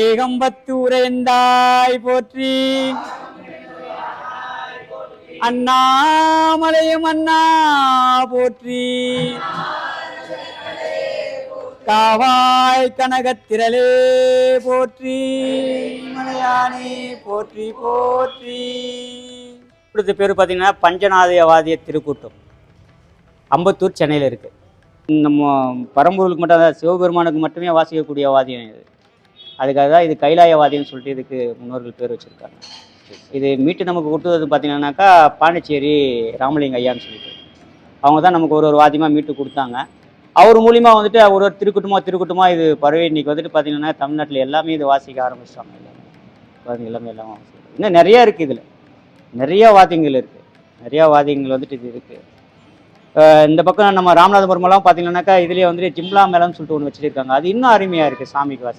ஏகம்பத்தூரேந்தாய் போற்றி. அண்ணாமலையும் அண்ணா போற்றி. காவாய் கனகத்திரளே போற்றி. மலையானே போற்றி போற்றி. கொடுத்த பேர் பார்த்தீங்கன்னா பஞ்சநாதயவாதிய திருக்கூட்டம். அம்பத்தூர் சென்னையில் இருக்குது நம்ம பரம்பூருக்கு மட்டும் அதான் சிவபெருமானுக்கு மட்டுமே வாசிக்கக்கூடிய வாதியம் இது. அதுக்காக தான் இது கைலாய சொல்லிட்டு இதுக்கு முன்னோர்கள் பேர் வச்சுருக்காங்க. இது மீட்டு நமக்கு கொடுத்தது பார்த்தீங்கன்னாக்கா பாண்டிச்சேரி ராமலிங்க ஐயான்னு சொல்லிட்டு. அவங்க தான் நமக்கு ஒரு ஒரு வாத்தியமாக மீட்டு கொடுத்தாங்க. அவர் மூலிமா வந்துட்டு ஒரு ஒரு திருக்குட்டமாக திருக்குட்டமாக இது பறவை இன்னைக்கு வந்துட்டு பார்த்தீங்கன்னா தமிழ்நாட்டில் எல்லாமே இது வாசிக்க ஆரம்பிச்சிட்டாங்க. எல்லாமே எல்லாமே எல்லாம் இன்னும் நிறையா இருக்குது இதில். நிறையா வாத்தியங்கள் இருக்குது நிறையா வாத்தியங்கள் வந்துட்டு இது இருக்குது இந்த பக்கம் நம்ம ராமநாதபுரமெல்லாம் பார்த்தீங்கன்னாக்கா இதுலேயே வந்துட்டு ஜிம்லா மேலம்னு சொல்லிட்டு ஒன்று வச்சுருக்காங்க. அது இன்னும் அருமையாக இருக்குது சாமிக்கு வாசி